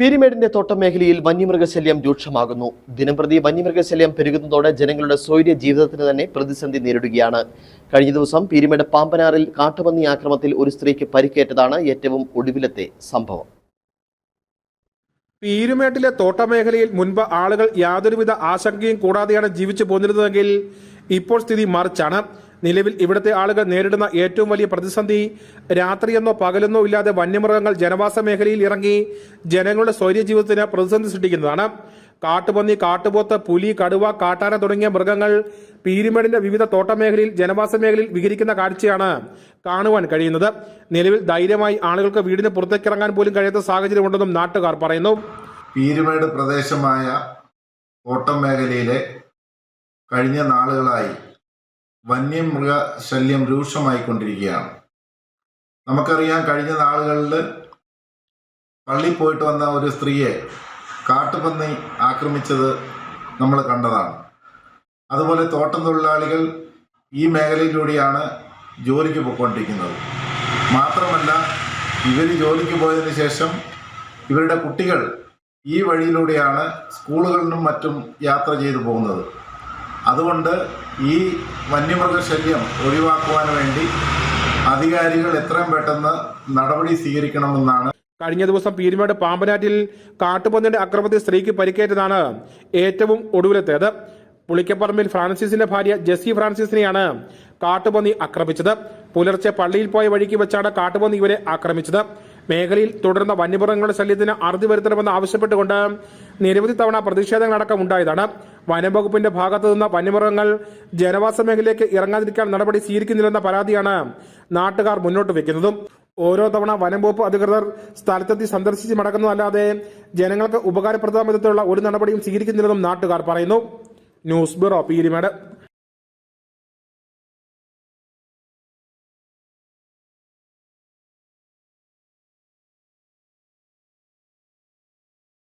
പീരിമേടിന്റെ തോട്ടം മേഖലയിൽ വന്യമൃഗശല്യം രൂക്ഷമാകുന്നു. ദിനംപ്രതി വന്യമൃഗശല്യം പെരുകുന്നതോടെ ജനങ്ങളുടെ സ്വൈര്യ ജീവിതത്തിന് തന്നെ പ്രതിസന്ധി നേരിടുകയാണ്. കഴിഞ്ഞ ദിവസം പീരിമേട് പാമ്പനാറിൽ കാട്ടുപന്നി ആക്രമത്തിൽ ഒരു സ്ത്രീക്ക് പരിക്കേറ്റതാണ് ഏറ്റവും ഒടുവിലത്തെ സംഭവം. പീരുമേട്ടിലെ തോട്ടമേഖലയിൽ മുൻപ് ആളുകൾ യാതൊരുവിധ ആശങ്കയും കൂടാതെയാണ് ജീവിച്ചു പോന്നിരുന്നതെങ്കിൽ ഇപ്പോൾ സ്ഥിതി മറിച്ചാണ്. നിലവിൽ ഇവിടുത്തെ ആളുകൾ നേരിടുന്ന ഏറ്റവും വലിയ പ്രതിസന്ധി രാത്രിയെന്നോ പകലെന്നോ ഇല്ലാതെ വന്യമൃഗങ്ങൾ ജനവാസ മേഖലയിൽ ഇറങ്ങി ജനങ്ങളുടെ സ്വൈര്യ ജീവിതത്തിന് പ്രതിസന്ധി സൃഷ്ടിക്കുന്നതാണ്. കാട്ടുപന്നി കാട്ടുപോത്ത് പുലി കടുവ കാട്ടാന തുടങ്ങിയ മൃഗങ്ങൾ പീരുമേടിന്റെ വിവിധ തോട്ടമേഖലയിൽ ജനവാസ മേഖലയിൽ വിഹരിക്കുന്ന കാഴ്ചയാണ് കാണുവാൻ കഴിയുന്നത്. നിലവിൽ ധൈര്യമായി ആളുകൾക്ക് വീടിന് പുറത്തേക്ക് ഇറങ്ങാൻ പോലും കഴിയാത്ത സാഹചര്യമുണ്ടെന്നും നാട്ടുകാർ പറയുന്നു. പീരുമേട് പ്രദേശമായ തോട്ടം മേഖലയിലെ കഴിഞ്ഞ നാളുകളായി വന്യമൃഗ ശല്യം രൂക്ഷമായിക്കൊണ്ടിരിക്കുകയാണ്. നമുക്കറിയാം കഴിഞ്ഞ നാളുകളിൽ പള്ളി പോയിട്ട് വന്ന ഒരു സ്ത്രീയെ കാട്ടുപന്നി ആക്രമിച്ചത് നമ്മൾ കണ്ടതാണ്. അതുപോലെ തോട്ടം തൊഴിലാളികൾ ഈ മേഖലയിലൂടെയാണ് ജോലിക്ക് പോയിക്കൊണ്ടിരിക്കുന്നത്. മാത്രമല്ല ഇവർ ജോലിക്ക് പോയതിന് ശേഷം ഇവരുടെ കുട്ടികൾ ഈ വഴിയിലൂടെയാണ് സ്കൂളുകളിലും മറ്റും യാത്ര ചെയ്തു പോകുന്നത്. അതുകൊണ്ട് ഈ വന്യമൃഗശല്യം ഒഴിവാക്കുവാൻ വേണ്ടി അധികാരികൾ എത്രയും പെട്ടെന്ന് നടപടി സ്വീകരിക്കണമെന്നാണ് കഴിഞ്ഞ ദിവസം പീരുമേട് പാമ്പനാറ്റിൽ കാട്ടുപന്നിയുടെ അക്രമത്തിൽ സ്ത്രീക്ക് പരിക്കേറ്റതാണ് ഏറ്റവും ഒടുവിലത്തേത്. പുളിക്കപ്പറമ്പിൽ ഫ്രാൻസിസിന്റെ ഭാര്യ ജെസ്സി ഫ്രാൻസിസിനെയാണ് കാട്ടുപന്നി ആക്രമിച്ചത്. പുലർച്ചെ പള്ളിയിൽ പോയ വഴിക്ക് വെച്ചാണ് കാട്ടുപന്നി ഇവരെ ആക്രമിച്ചത്. മേഖലയിൽ തുടർന്ന വന്യമൃഗങ്ങളുടെ ശല്യത്തിന് അറുതി വരുത്തണമെന്ന് ആവശ്യപ്പെട്ടുകൊണ്ട് നിരവധി തവണ പ്രതിഷേധങ്ങളടക്കം ഉണ്ടായതാണ്. വനംവകുപ്പിന്റെ ഭാഗത്തു നിന്ന് വന്യമൃഗങ്ങൾ ജനവാസ മേഖലയിലേക്ക് ഇറങ്ങാതിരിക്കാൻ നടപടി സ്വീകരിക്കുന്നില്ലെന്ന പരാതിയാണ് നാട്ടുകാർ മുന്നോട്ട് വെക്കുന്നതും. ഓരോ തവണ വനംവകുപ്പ് അധികൃതർ സ്ഥലത്തെത്തി സന്ദർശിച്ച് മടങ്ങുന്നതല്ലാതെ ജനങ്ങൾക്ക് ഉപകാരപ്രദമായ വിധത്തിലുള്ള ഒരു നടപടിയും സ്വീകരിക്കുന്നില്ലെന്നും നാട്ടുകാർ പറയുന്നു. News bureau Peermade